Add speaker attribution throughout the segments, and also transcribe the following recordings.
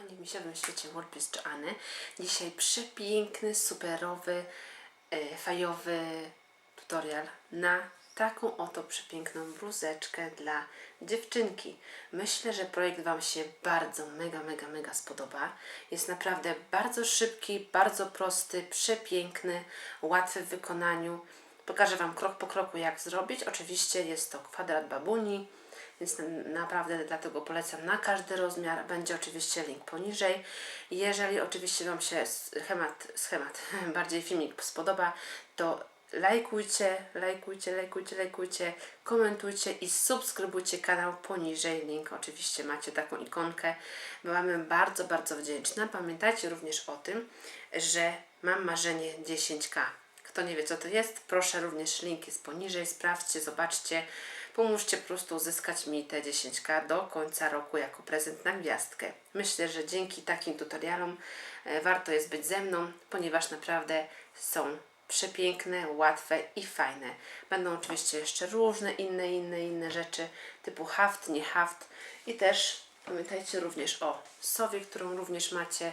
Speaker 1: kochani, w misiowym świecie WordPress czy Anny. Dzisiaj przepiękny, superowy, e, fajowy tutorial na taką oto przepiękną bluzeczkę dla dziewczynki. Myślę, że projekt Wam się bardzo, mega, mega, mega spodoba. Jest naprawdę bardzo szybki, bardzo prosty, przepiękny, łatwy w wykonaniu. Pokażę Wam krok po kroku, jak zrobić. Oczywiście jest to kwadrat babuni, więc na- naprawdę dlatego polecam na każdy rozmiar. Będzie oczywiście link poniżej. Jeżeli oczywiście Wam się schemat, schemat bardziej filmik spodoba, to lajkujcie, lajkujcie, lajkujcie, lajkujcie, komentujcie i subskrybujcie kanał poniżej. Link oczywiście macie taką ikonkę. Byłam bardzo, bardzo wdzięczna. Pamiętajcie również o tym, że mam marzenie 10k. Kto nie wie, co to jest, proszę również link jest poniżej, sprawdźcie, zobaczcie. Pomóżcie po prostu uzyskać mi te 10k do końca roku jako prezent na gwiazdkę. Myślę, że dzięki takim tutorialom e, warto jest być ze mną, ponieważ naprawdę są przepiękne, łatwe i fajne. Będą oczywiście jeszcze różne inne, inne, inne rzeczy typu haft, nie haft i też pamiętajcie również o sowie, którą również macie.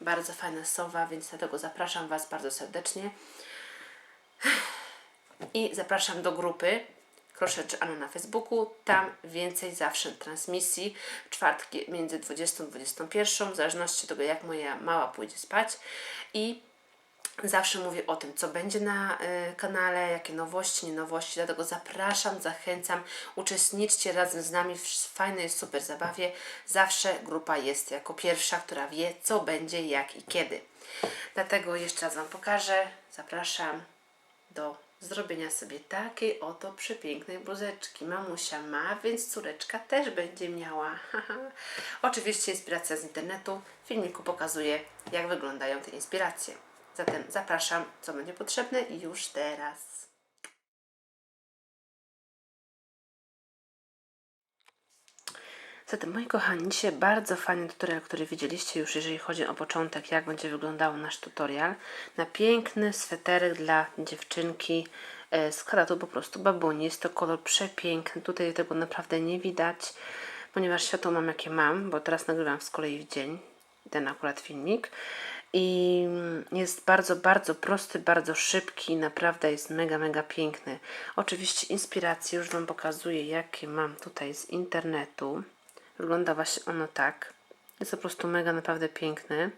Speaker 1: Bardzo fajna sowa, więc dlatego zapraszam Was bardzo serdecznie. I zapraszam do grupy Krosze czy Anna na Facebooku. Tam więcej zawsze transmisji czwartki między 20 a 21, w zależności od tego, jak moja mała pójdzie spać. I zawsze mówię o tym, co będzie na y, kanale, jakie nowości, nie nowości. Dlatego zapraszam, zachęcam, uczestniczcie razem z nami w fajnej, super zabawie. Zawsze grupa jest jako pierwsza, która wie, co będzie, jak i kiedy. Dlatego jeszcze raz Wam pokażę. Zapraszam do zrobienia sobie takiej oto przepięknej bluzeczki. Mamusia ma, więc córeczka też będzie miała. Oczywiście inspiracja z internetu. W filmiku pokazuję, jak wyglądają te inspiracje. Zatem zapraszam, co będzie potrzebne już teraz. Zatem moi kochani, dzisiaj bardzo fajny tutorial, który widzieliście już, jeżeli chodzi o początek, jak będzie wyglądał nasz tutorial. Na piękny sweterek dla dziewczynki e, z kwadatu po prostu babuni. Jest to kolor przepiękny, tutaj tego naprawdę nie widać, ponieważ światło mam jakie mam, bo teraz nagrywam z kolei w dzień ten akurat filmik. I jest bardzo, bardzo prosty, bardzo szybki, naprawdę jest mega, mega piękny. Oczywiście inspiracje już Wam pokazuję, jakie mam tutaj z internetu. Wygląda właśnie ono tak. Jest po prostu mega naprawdę piękny.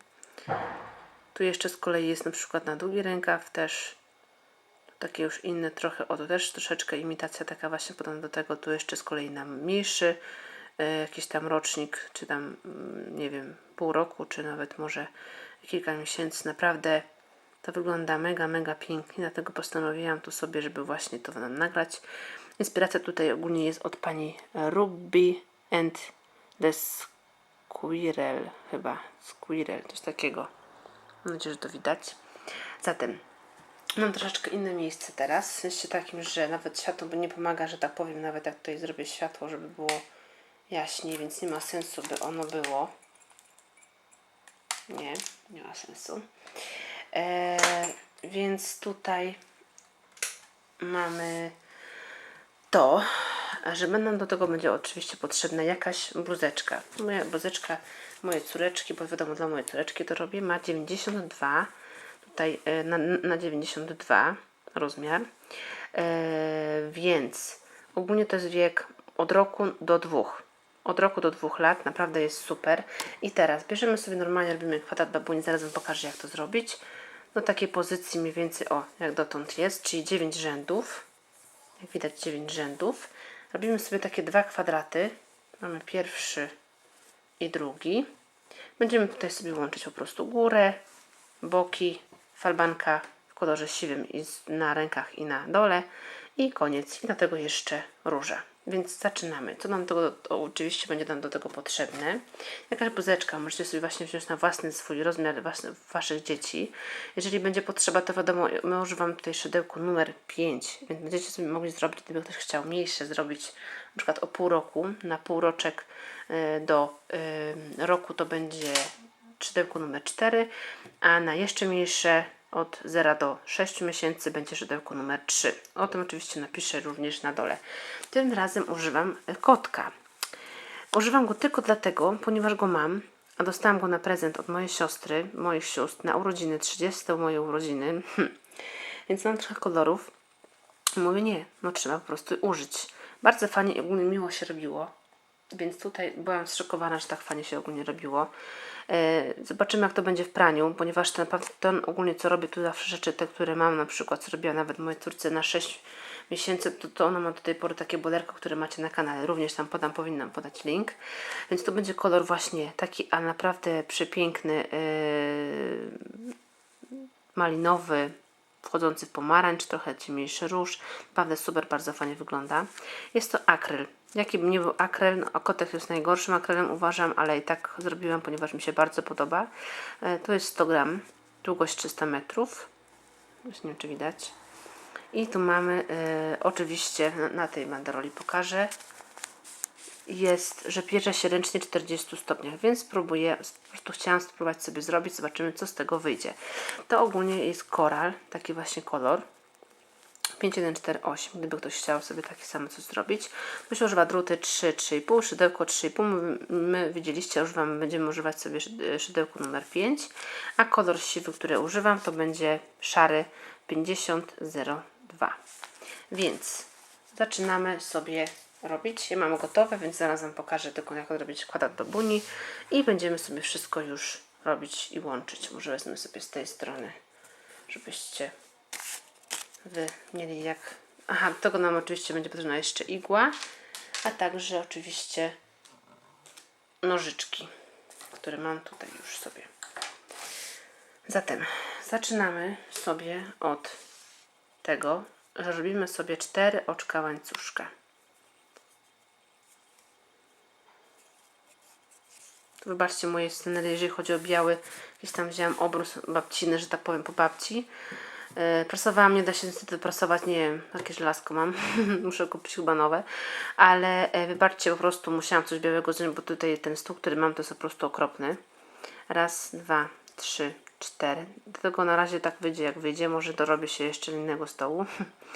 Speaker 1: Tu jeszcze z kolei jest na przykład na długi rękaw też takie już inne trochę, o to też troszeczkę imitacja taka właśnie podobna do tego, tu jeszcze z kolei na mniejszy e, jakiś tam rocznik, czy tam mm, nie wiem, pół roku, czy nawet może kilka miesięcy, naprawdę to wygląda mega, mega pięknie, dlatego postanowiłam tu sobie, żeby właśnie to nam nagrać. Inspiracja tutaj ogólnie jest od pani Ruby and the Squirrel, chyba, Squirrel, coś takiego. Mam nadzieję, że to widać. Zatem Mam troszeczkę inne miejsce teraz, w sensie takim, że nawet światło nie pomaga, że tak powiem, nawet jak tutaj zrobię światło, żeby było jaśniej, więc nie ma sensu, by ono było. Nie, nie ma sensu. E, więc tutaj mamy to, że nam do tego będzie oczywiście potrzebna jakaś bluzeczka. Moja bluzeczka mojej córeczki, bo wiadomo dla mojej córeczki to robię, ma 92 tutaj e, na, na 92 rozmiar, e, więc ogólnie to jest wiek od roku do dwóch. Od roku do dwóch lat, naprawdę jest super. I teraz bierzemy sobie normalnie, robimy kwadrat babuni, zaraz Wam pokażę jak to zrobić. Do takiej pozycji mniej więcej, o, jak dotąd jest, czyli 9 rzędów. Jak widać 9 rzędów. Robimy sobie takie dwa kwadraty. Mamy pierwszy i drugi. Będziemy tutaj sobie łączyć po prostu górę, boki, falbanka w kolorze siwym i na rękach i na dole i koniec. I do tego jeszcze róża. Więc zaczynamy. Co nam tego, to oczywiście będzie nam do tego potrzebne. Jakaś buzeczka możecie sobie właśnie wziąć na własny swój rozmiar własny, waszych dzieci. Jeżeli będzie potrzeba, to wiadomo, my używam tutaj szydełku numer 5, więc będziecie sobie mogli zrobić, gdyby ktoś chciał mniejsze zrobić, na przykład o pół roku, na półroczek y, do y, roku to będzie szydełko numer 4, a na jeszcze mniejsze od 0 do 6 miesięcy będzie szydełko numer 3. O tym oczywiście napiszę również na dole. Tym razem używam kotka. Używam go tylko dlatego, ponieważ go mam, a dostałam go na prezent od mojej siostry, moich sióstr, na urodziny, 30 moje urodziny. Więc mam trochę kolorów. Mówię, nie, no trzeba po prostu użyć. Bardzo fajnie i ogólnie miło się robiło. Więc tutaj byłam zszokowana, że tak fajnie się ogólnie robiło. E, Zobaczymy, jak to będzie w praniu, ponieważ ten, ten ogólnie, co robię tu zawsze rzeczy, te, które mam, na przykład, co robiła nawet mojej córce na 6 miesięcy, to, to ona ma do tej pory takie bolerko, które macie na kanale. Również tam podam, powinnam podać link. Więc to będzie kolor właśnie taki, a naprawdę przepiękny, yy, malinowy, wchodzący w pomarańcz, trochę ciemniejszy róż. Naprawdę super, bardzo fajnie wygląda. Jest to akryl. Jaki by nie był akryl, no, kotek jest najgorszym akrylem uważam, ale i tak zrobiłam, ponieważ mi się bardzo podoba. E, to jest 100 gram, długość 300 metrów. Już nie wiem, czy widać. I tu mamy e, oczywiście, na, na tej banderoli pokażę, jest, że piecze się ręcznie 40 stopniach, więc spróbuję, po prostu chciałam spróbować sobie zrobić, zobaczymy co z tego wyjdzie. To ogólnie jest koral, taki właśnie kolor. 5148, gdyby ktoś chciał sobie takie samo coś zrobić. Tu się używa druty 3, 3,5, szydełko 3,5. My, widzieliście, używamy, będziemy używać sobie szy- szydełku numer 5, a kolor siwy, który używam, to będzie szary 5002. Więc zaczynamy sobie robić. Ja mam gotowe, więc zaraz Wam pokażę tylko jak zrobić kwadrat do buni i będziemy sobie wszystko już robić i łączyć. Może wezmę sobie z tej strony, żebyście Wy mieli jak... Aha, tego nam oczywiście będzie potrzebna jeszcze igła, a także oczywiście nożyczki, które mam tutaj już sobie. Zatem zaczynamy sobie od tego, że robimy sobie cztery oczka łańcuszka. Wybaczcie moje scenery, jeżeli chodzi o biały, gdzieś tam wzięłam obrus babciny, że tak powiem, po babci. Yy, Prasowałam, nie da się niestety prasować, nie wiem, jakie żelazko mam, muszę kupić chyba nowe, ale e, wybaczcie, po prostu musiałam coś białego zrobić, bo tutaj ten stół, który mam, to jest po prostu okropny. Raz, dwa, trzy, cztery. Do tego na razie tak wyjdzie, jak wyjdzie, może dorobię się jeszcze innego stołu.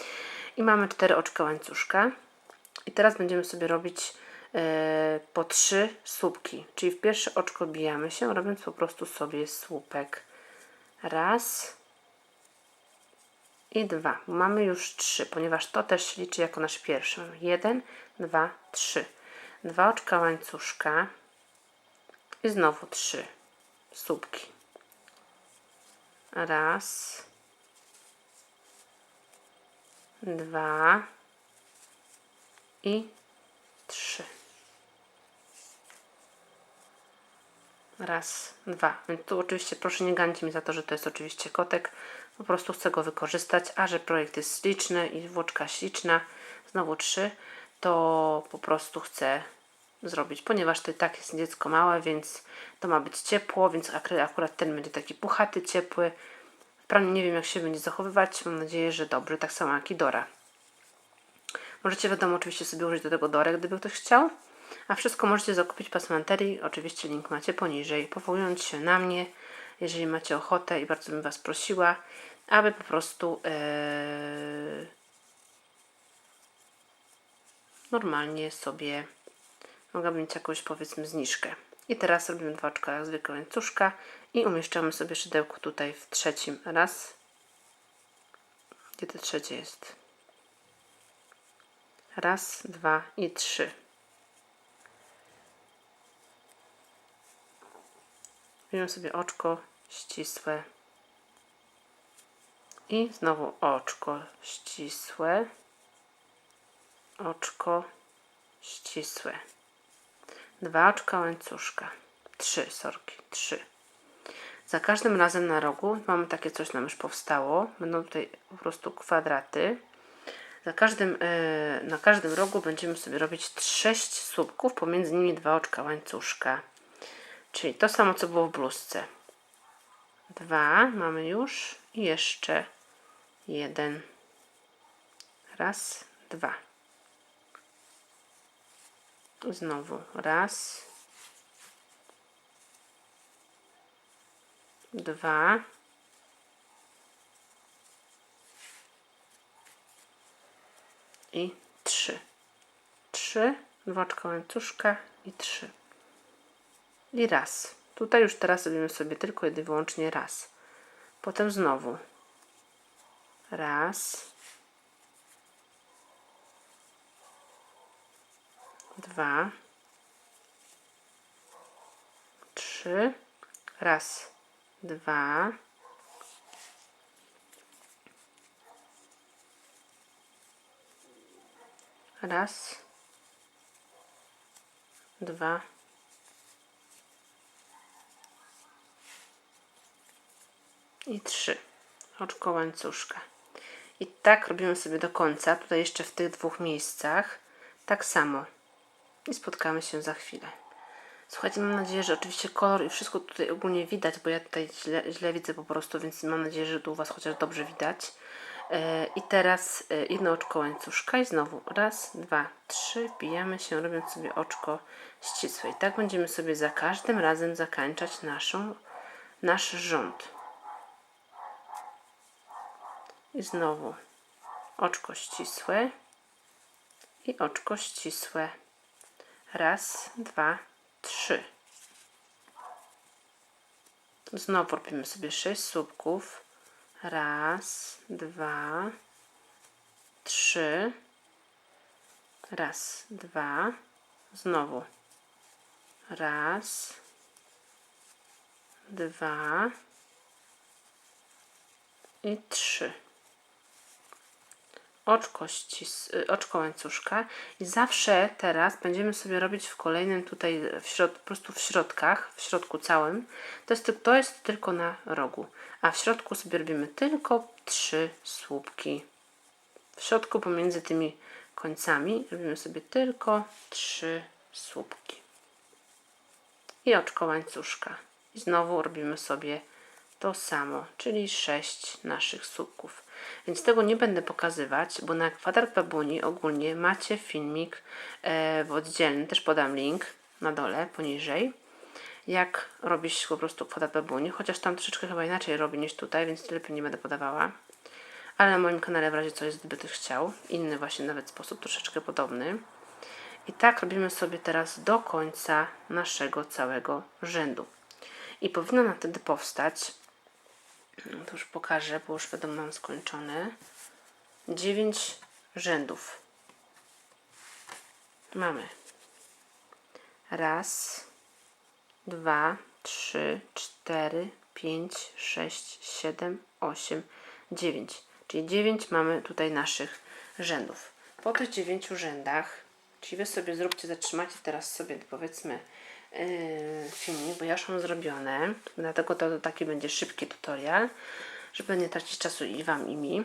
Speaker 1: I mamy cztery oczka łańcuszka. I teraz będziemy sobie robić e, po trzy słupki. Czyli w pierwsze oczko bijamy się, robiąc po prostu sobie słupek. Raz i dwa. Mamy już trzy, ponieważ to też się liczy jako nasz pierwszy. Mamy Jeden, dwa, trzy. Dwa oczka łańcuszka i znowu trzy słupki. Raz, dwa i trzy. Raz, dwa. Więc tu oczywiście proszę nie ganić mi za to, że to jest oczywiście kotek. Po prostu chcę go wykorzystać, a że projekt jest śliczny i włóczka śliczna, znowu trzy, to po prostu chcę zrobić, ponieważ to i tak jest dziecko małe, więc to ma być ciepło, więc akurat ten będzie taki puchaty, ciepły. W praniu nie wiem jak się będzie zachowywać, mam nadzieję, że dobrze, tak samo jak i Dora. Możecie wiadomo oczywiście sobie użyć do tego dorek, gdyby ktoś chciał. A wszystko możecie zakupić pasmanterii. Oczywiście link macie poniżej. Powołując się na mnie, jeżeli macie ochotę i bardzo bym Was prosiła, aby po prostu ee, normalnie sobie mogłaby mieć jakąś powiedzmy zniżkę. I teraz robimy dwa oczka jak zwykle łańcuszka i umieszczamy sobie szydełko tutaj w trzecim. Raz. Gdzie to trzecie jest? Raz, dwa i trzy. Robimy sobie oczko ścisłe. I znowu oczko ścisłe. Oczko ścisłe. Dwa oczka łańcuszka. Trzy sorki. Trzy. Za każdym razem na rogu mamy takie coś nam już powstało. Będą tutaj po prostu kwadraty. Za każdym, e, na każdym rogu będziemy sobie robić 6 słupków, pomiędzy nimi dwa oczka łańcuszka. Czyli to samo, co było w bluzce. Dwa mamy już i jeszcze jeden. Raz, dwa. Znowu raz, dwa, i trzy. Trzy, dwa oczka łańcuszka i trzy. I raz. Tutaj już teraz robimy sobie tylko i wyłącznie raz. Potem znowu. Raz. Dwa. Trzy. Raz. Dwa. Raz. Dwa. i 3 oczko łańcuszka i tak robimy sobie do końca tutaj jeszcze w tych dwóch miejscach. Tak samo. I spotkamy się za chwilę. Słuchajcie mam nadzieję, że oczywiście kolor i wszystko tutaj ogólnie widać bo ja tutaj źle, źle widzę po prostu więc mam nadzieję, że tu u Was chociaż dobrze widać. E, i teraz e, jedno oczko łańcuszka i znowu raz, dwa, trzy wbijamy się robiąc sobie oczko ścisłe i tak będziemy sobie za każdym razem zakończać naszą, nasz rząd i znowu oczko ścisłe i oczko ścisłe. Raz, dwa, trzy. Znowu robimy sobie sześć słupków. Raz, dwa, trzy. Raz, dwa. Znowu. Raz, dwa i trzy oczko, ścis, oczko łańcuszka i zawsze teraz będziemy sobie robić w kolejnym tutaj w środ, po prostu w środkach, w środku całym. To jest, to jest tylko na rogu, a w środku sobie robimy tylko trzy słupki. W środku pomiędzy tymi końcami robimy sobie tylko trzy słupki. I oczko łańcuszka. I znowu robimy sobie to samo, czyli 6 naszych słupków. Więc tego nie będę pokazywać, bo na kwadrat babuni ogólnie macie filmik e, w oddzielnym, też podam link na dole, poniżej, jak robić po prostu kwadrat babuni, chociaż tam troszeczkę chyba inaczej robi niż tutaj, więc lepiej nie będę podawała. Ale na moim kanale w razie co jest, gdyby chciał, inny właśnie nawet sposób, troszeczkę podobny. I tak robimy sobie teraz do końca naszego całego rzędu. I powinno nam wtedy powstać to już pokażę, bo już wiadomo mam skończone. 9 rzędów. Mamy raz, dwa, trzy, cztery, pięć, sześć, siedem, osiem, dziewięć. Czyli 9 mamy tutaj naszych rzędów. Po tych dziewięciu rzędach, czyli wy sobie zróbcie, zatrzymacie teraz sobie powiedzmy filmik, bo ja już mam zrobione, dlatego to, taki będzie szybki tutorial, żeby nie tracić czasu i Wam i mi. Yy,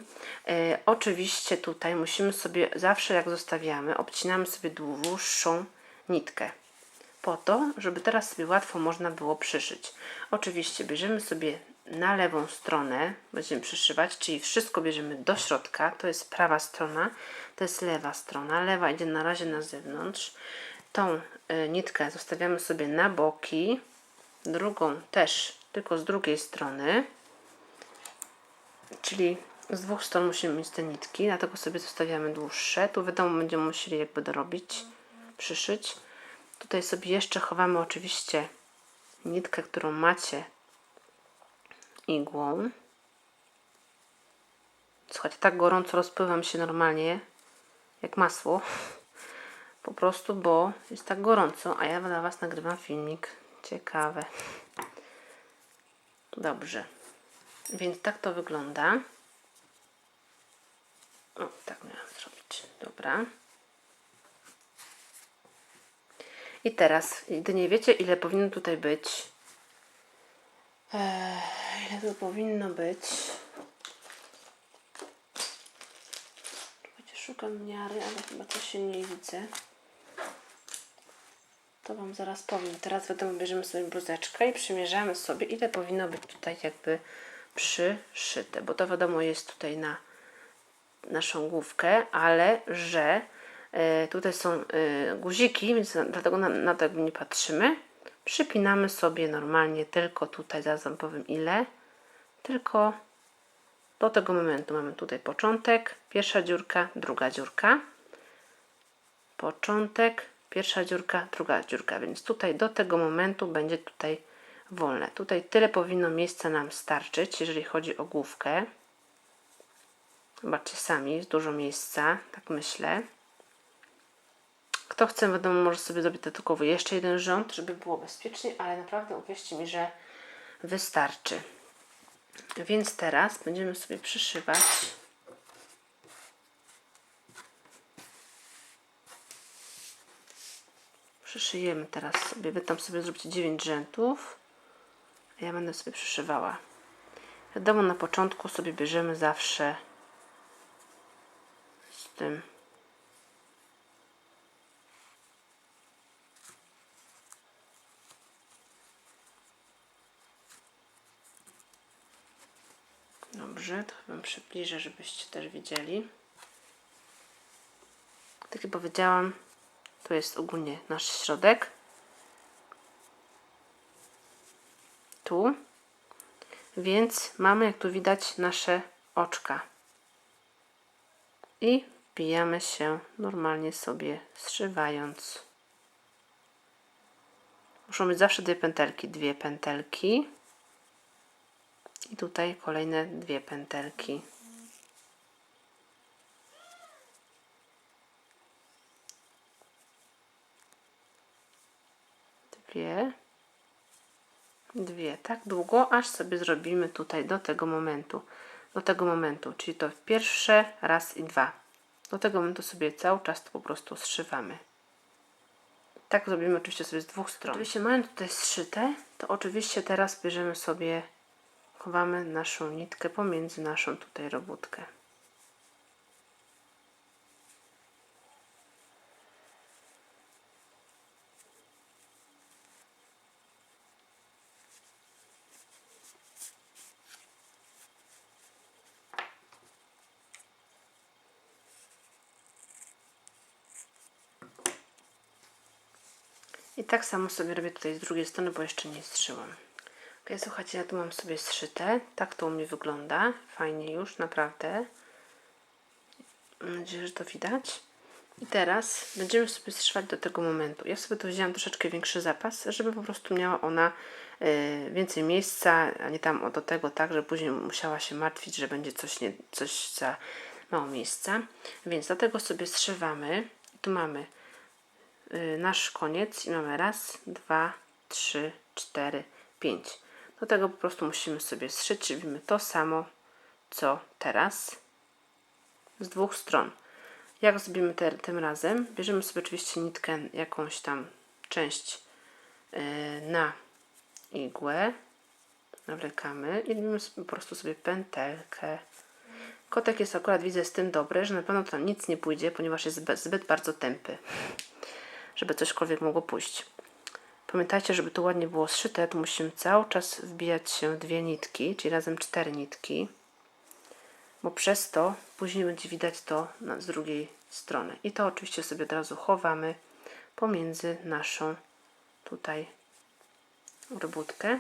Speaker 1: oczywiście tutaj musimy sobie, zawsze jak zostawiamy, obcinamy sobie dłuższą nitkę. Po to, żeby teraz sobie łatwo można było przyszyć. Oczywiście bierzemy sobie na lewą stronę, będziemy przyszywać, czyli wszystko bierzemy do środka, to jest prawa strona, to jest lewa strona, lewa idzie na razie na zewnątrz, tą y, nitkę zostawiamy sobie na boki, drugą też tylko z drugiej strony, czyli z dwóch stron musimy mieć te nitki, dlatego sobie zostawiamy dłuższe. Tu wiadomo, będziemy musieli jakby dorobić, przyszyć. Tutaj sobie jeszcze chowamy oczywiście nitkę, którą macie igłą. Słuchajcie, tak gorąco rozpływam się normalnie, jak masło po prostu, bo jest tak gorąco, a ja dla Was nagrywam filmik. Ciekawe. Dobrze. Więc tak to wygląda. O, tak miałam zrobić. Dobra. I teraz, gdy nie wiecie, ile powinno tutaj być, eee, ile to powinno być, szukam miary, ale chyba coś się nie widzę. To Wam zaraz powiem. Teraz wiadomo, bierzemy sobie bluzeczkę i przymierzamy sobie, ile powinno być tutaj jakby przyszyte, bo to wiadomo jest tutaj na naszą główkę, ale że y, tutaj są y, guziki, więc na, dlatego na, na to jakby nie patrzymy. Przypinamy sobie normalnie tylko tutaj, zaraz Wam powiem ile, tylko do tego momentu mamy tutaj początek, pierwsza dziurka, druga dziurka, początek, pierwsza dziurka, druga dziurka, więc tutaj do tego momentu będzie tutaj wolne. Tutaj tyle powinno miejsca nam starczyć, jeżeli chodzi o główkę. Zobaczcie sami, jest dużo miejsca, tak myślę. Kto chce, wiadomo, może sobie zrobić dodatkowo jeszcze jeden rząd, żeby było bezpiecznie, ale naprawdę uwierzcie mi, że wystarczy. Więc teraz będziemy sobie przyszywać Przyszyjemy teraz sobie, wy tam sobie zrobicie 9 rzędów, a ja będę sobie przyszywała. Wiadomo, na początku sobie bierzemy zawsze z tym Dobrze, to Wam przybliżę, żebyście też widzieli. Tak jak powiedziałam, to jest ogólnie nasz środek. Tu. Więc mamy, jak tu widać, nasze oczka. I wbijamy się normalnie sobie zszywając. Muszą być zawsze dwie pętelki. Dwie pętelki. I tutaj kolejne dwie pętelki. Dwie. Dwie. Tak długo, aż sobie zrobimy tutaj do tego momentu. Do tego momentu, czyli to pierwsze, raz i dwa. Do tego momentu sobie cały czas to po prostu zszywamy. Tak zrobimy oczywiście sobie z dwóch stron. Oczywiście mając tutaj zszyte, to oczywiście teraz bierzemy sobie chowamy naszą nitkę pomiędzy naszą tutaj robótkę. Tak samo sobie robię tutaj z drugiej strony, bo jeszcze nie strzyłam. Ok, słuchajcie, ja tu mam sobie zszyte. Tak to u mnie wygląda. Fajnie już, naprawdę. Mam nadzieję, że to widać. I teraz będziemy sobie zszywać do tego momentu. Ja sobie tu wzięłam troszeczkę większy zapas, żeby po prostu miała ona y, więcej miejsca, a nie tam do tego tak, że później musiała się martwić, że będzie coś, nie, coś za mało miejsca. Więc dlatego sobie zszywamy. Tu mamy nasz koniec i mamy raz, dwa, trzy, cztery, pięć. Do tego po prostu musimy sobie zszyć, robimy to samo, co teraz z dwóch stron. Jak zrobimy te, tym razem? Bierzemy sobie oczywiście nitkę, jakąś tam część yy, na igłę, nawlekamy i robimy po prostu sobie pętelkę. Kotek jest akurat, widzę, z tym dobry, że na pewno tam nic nie pójdzie, ponieważ jest zbyt bardzo tępy, żeby cośkolwiek mogło pójść. Pamiętajcie, żeby to ładnie było zszyte, to musimy cały czas wbijać się dwie nitki, czyli razem cztery nitki, bo przez to później będzie widać to z drugiej strony. I to oczywiście sobie od razu chowamy pomiędzy naszą tutaj robótkę.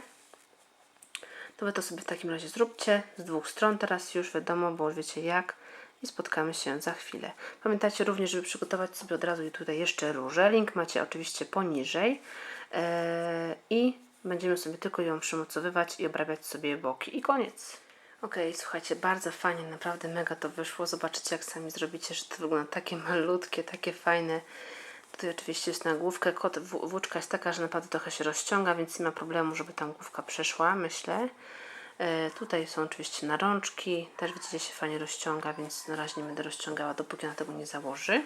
Speaker 1: To wy to sobie w takim razie zróbcie z dwóch stron teraz już wiadomo, bo wiecie jak i spotkamy się za chwilę. Pamiętajcie również, żeby przygotować sobie od razu tutaj jeszcze różę. Link macie oczywiście poniżej. E, i będziemy sobie tylko ją przymocowywać i obrabiać sobie boki i koniec. Ok, słuchajcie, bardzo fajnie, naprawdę mega to wyszło. Zobaczycie, jak sami zrobicie, że to wygląda takie malutkie, takie fajne. Tutaj oczywiście jest na główkę. Kot, włóczka jest taka, że naprawdę trochę się rozciąga, więc nie ma problemu, żeby tam główka przeszła, myślę. E, tutaj są oczywiście na rączki. Też widzicie, się fajnie rozciąga, więc na razie nie będę rozciągała, dopóki ona tego nie założy.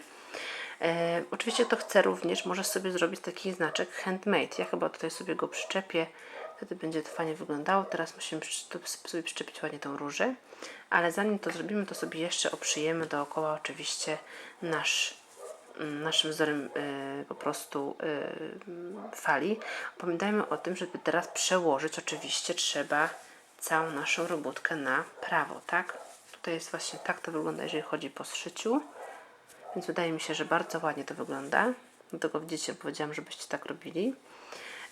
Speaker 1: E, oczywiście to chcę również, możesz sobie zrobić taki znaczek handmade. Ja chyba tutaj sobie go przyczepię, wtedy będzie to fajnie wyglądało. Teraz musimy sobie przyczepić ładnie tą różę, ale zanim to zrobimy, to sobie jeszcze oprzyjemy dookoła oczywiście nasz mm, naszym wzorem y, po prostu y, fali. Pamiętajmy o tym, żeby teraz przełożyć oczywiście trzeba całą naszą robótkę na prawo, tak? Tutaj jest właśnie tak to wygląda, jeżeli chodzi po zszyciu. Więc wydaje mi się, że bardzo ładnie to wygląda. Dlatego widzicie, powiedziałam, żebyście tak robili.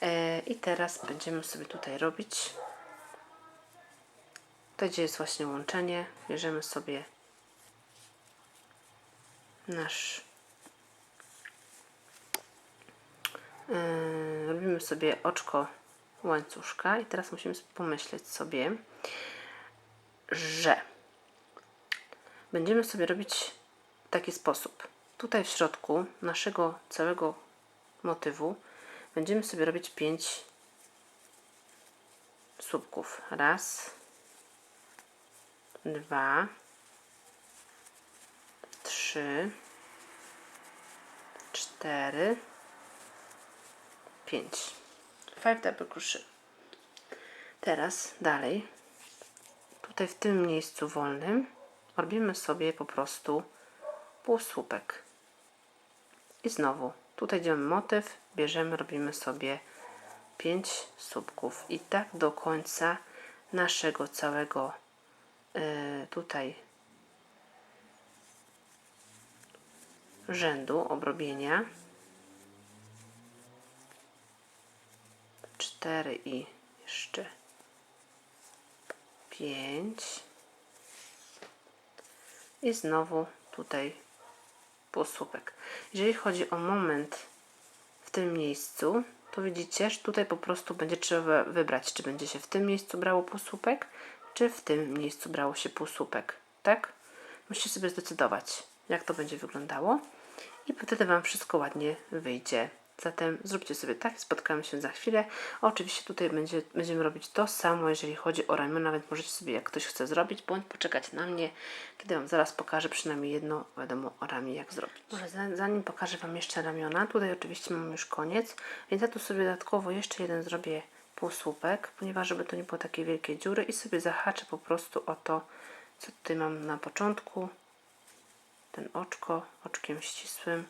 Speaker 1: E, I teraz będziemy sobie tutaj robić. Tutaj, gdzie jest właśnie łączenie, bierzemy sobie nasz yy, robimy sobie oczko łańcuszka i teraz musimy pomyśleć sobie, że będziemy sobie robić w taki sposób. Tutaj w środku naszego całego motywu będziemy sobie robić 5 słupków. Raz, dwa, trzy, cztery, pięć. Five double crochet. Teraz dalej, tutaj w tym miejscu wolnym robimy sobie po prostu półsłupek. I znowu, tutaj idziemy motyw, bierzemy, robimy sobie 5 słupków i tak do końca naszego całego y, tutaj rzędu obrobienia 4 i jeszcze 5 i znowu tutaj półsłupek. Jeżeli chodzi o moment w tym miejscu, to widzicie, że tutaj po prostu będzie trzeba wybrać, czy będzie się w tym miejscu brało półsłupek, czy w tym miejscu brało się półsłupek, tak? Musicie sobie zdecydować, jak to będzie wyglądało i wtedy Wam wszystko ładnie wyjdzie. Zatem zróbcie sobie tak, spotkamy się za chwilę. Oczywiście tutaj będzie, będziemy robić to samo, jeżeli chodzi o ramiona, więc możecie sobie, jak ktoś chce zrobić, bądź poczekać na mnie, kiedy Wam zaraz pokażę przynajmniej jedno, wiadomo, o ramię, jak zrobić. Może za- zanim pokażę Wam jeszcze ramiona, tutaj oczywiście mam już koniec, więc ja tu sobie dodatkowo jeszcze jeden zrobię półsłupek, ponieważ żeby to nie było takie wielkie dziury i sobie zahaczę po prostu o to, co tutaj mam na początku, ten oczko, oczkiem ścisłym,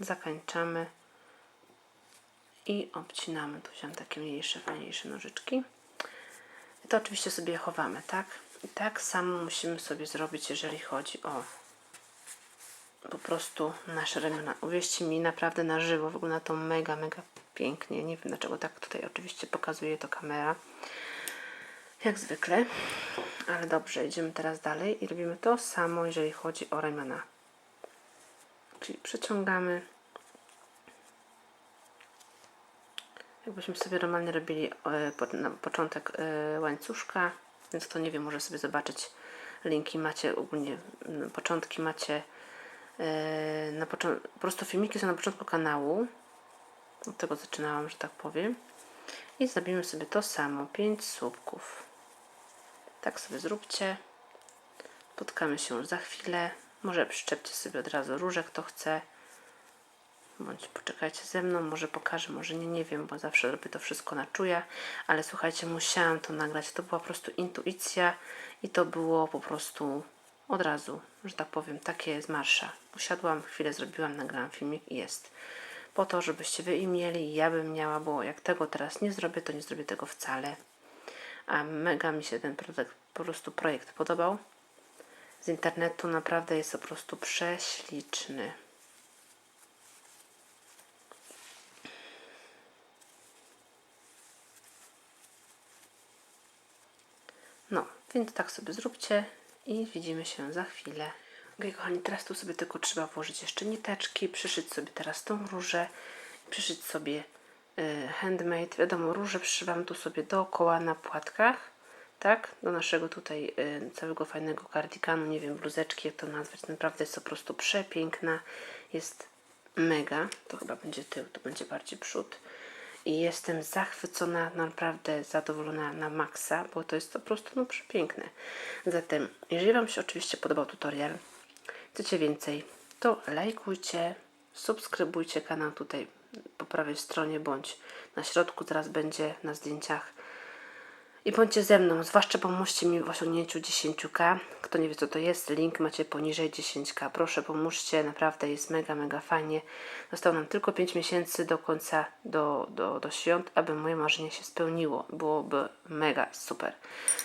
Speaker 1: zakańczamy i obcinamy. Tu wziąłem takie mniejsze, fajniejsze nożyczki. I to oczywiście sobie chowamy, tak? I tak samo musimy sobie zrobić, jeżeli chodzi o po prostu nasze ramiona. Uwierzcie mi, naprawdę na żywo wygląda to mega, mega pięknie. Nie wiem dlaczego tak tutaj oczywiście pokazuje to kamera. Jak zwykle. Ale dobrze, idziemy teraz dalej i robimy to samo, jeżeli chodzi o ramiona. Czyli przeciągamy Jakbyśmy sobie normalnie robili e, na początek e, łańcuszka, więc kto nie wie, może sobie zobaczyć. Linki macie ogólnie, początki macie e, na początku, po prostu filmiki są na początku kanału, od tego zaczynałam, że tak powiem. I zrobimy sobie to samo, 5 słupków. Tak sobie zróbcie. Spotkamy się już za chwilę. Może przyczepcie sobie od razu różek, kto chce bądź poczekajcie ze mną, może pokażę, może nie, nie wiem, bo zawsze robię to wszystko na czuja, ale słuchajcie, musiałam to nagrać, to była po prostu intuicja i to było po prostu od razu, że tak powiem, takie z marsza. Usiadłam, chwilę zrobiłam, nagrałam filmik i jest. Po to, żebyście wy i mieli, ja bym miała, bo jak tego teraz nie zrobię, to nie zrobię tego wcale. A mega mi się ten projekt, po prostu projekt podobał. Z internetu naprawdę jest po prostu prześliczny. No, więc tak sobie zróbcie i widzimy się za chwilę. Ok, kochani, teraz tu sobie tylko trzeba włożyć jeszcze niteczki, przyszyć sobie teraz tą różę, przyszyć sobie y, handmade. Wiadomo, róże przyszywam tu sobie dookoła na płatkach, tak? Do naszego tutaj y, całego fajnego kardiganu, nie wiem, bluzeczki, jak to nazwać. Naprawdę jest po prostu przepiękna. Jest mega. To chyba będzie tył, to będzie bardziej przód i jestem zachwycona, naprawdę zadowolona na maksa, bo to jest po prostu no, przepiękne. Zatem, jeżeli Wam się oczywiście podobał tutorial, chcecie więcej, to lajkujcie, subskrybujcie kanał tutaj po prawej stronie bądź na środku, zaraz będzie na zdjęciach. I bądźcie ze mną, zwłaszcza pomóżcie mi w osiągnięciu 10k. Kto nie wie co to jest, link macie poniżej 10k. Proszę pomóżcie, naprawdę jest mega, mega fajnie. Zostało nam tylko 5 miesięcy do końca, do, do, do świąt, aby moje marzenie się spełniło. Byłoby mega super.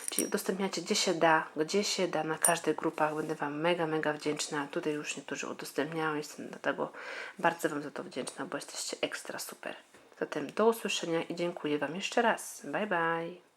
Speaker 1: Czyli udostępniacie gdzie się da, gdzie się da, na każdych grupach. Będę Wam mega, mega wdzięczna. Tutaj już niektórzy udostępniają, jestem dlatego bardzo Wam za to wdzięczna, bo jesteście ekstra super. Zatem do usłyszenia i dziękuję Wam jeszcze raz. Bye bye.